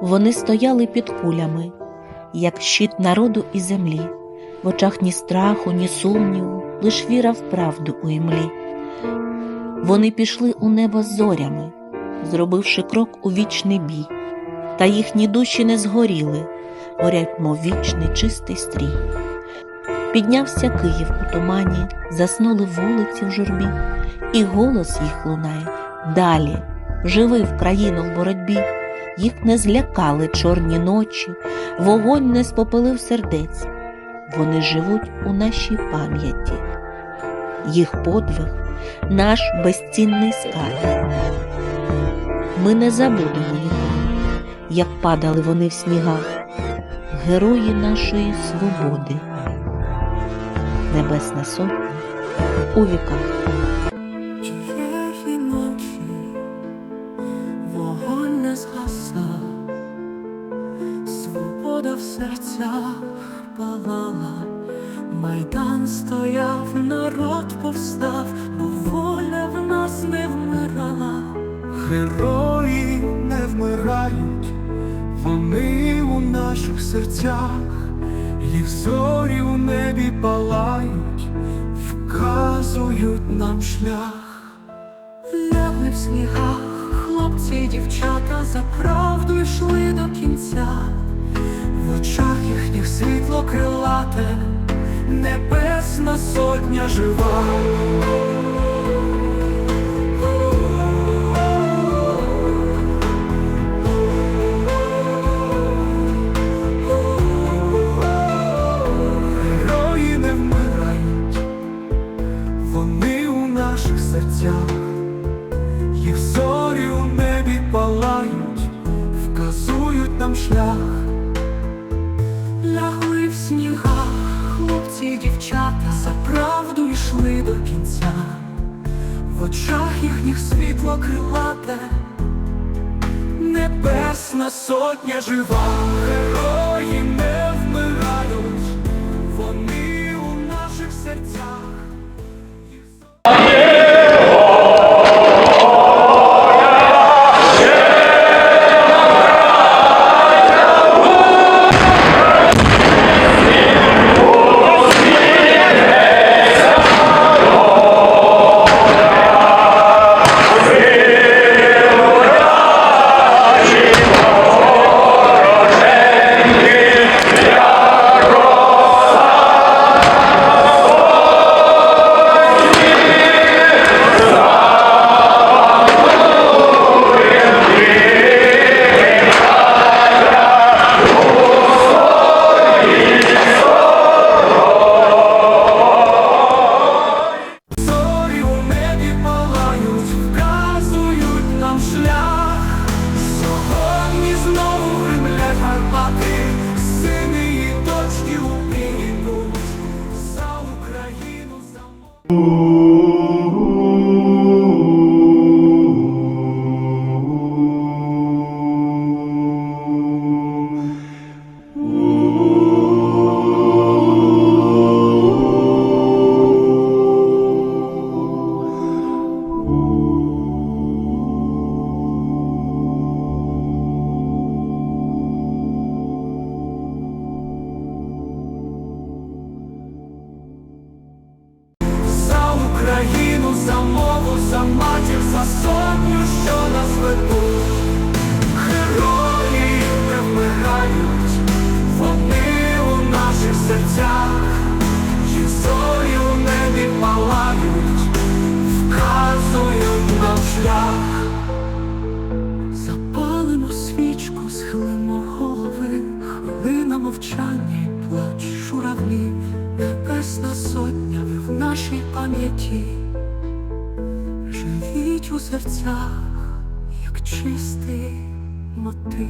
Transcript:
Вони стояли під кулями, як щит народу і землі, в очах ні страху, ні сумніву, лиш віра в правду у імлі. Вони пішли у небо зорями, зробивши крок у вічний бій, та їхні душі не згоріли, горять, мов вічний чистий стрій. Піднявся Київ у тумані, заснули вулиці в журбі, і голос їх лунає далі, живи в країну в боротьбі. Їх не злякали чорні ночі, вогонь не спопилив сердець. Вони живуть у нашій пам'яті. Їх подвиг наш безцінний скарб. Ми не забудемо ніколи, як падали вони в снігах, герої нашої свободи. Небесна сотня у віках. Серцях палала, майдан стояв, народ повстав, бо воля в нас не вмирала. Герої не вмирають, вони у наших серцях, їх зорі у небі палають, вказують нам шлях. Лягли в снігах, хлопці й дівчата за правду йшли до кінця, світло крилате, небесна сотня жива. Герої не вмирають, вони у наших серцях, їх зорі у небі палають, вказують нам шлях, хлопці дівчата за правду йшли до кінця, в очах їхніх світло крилате, небесна сотня жива, сотню, що нас ведуть. Герої не вмирають, вони у наших серцях, їх зорі у небі палають, вказують нам шлях. Запалимо свічку, схилимо голови, хвилина мовчання і плач журавлів, небесна сотня в нашій пам'яті, у серцях, як чистий мотив.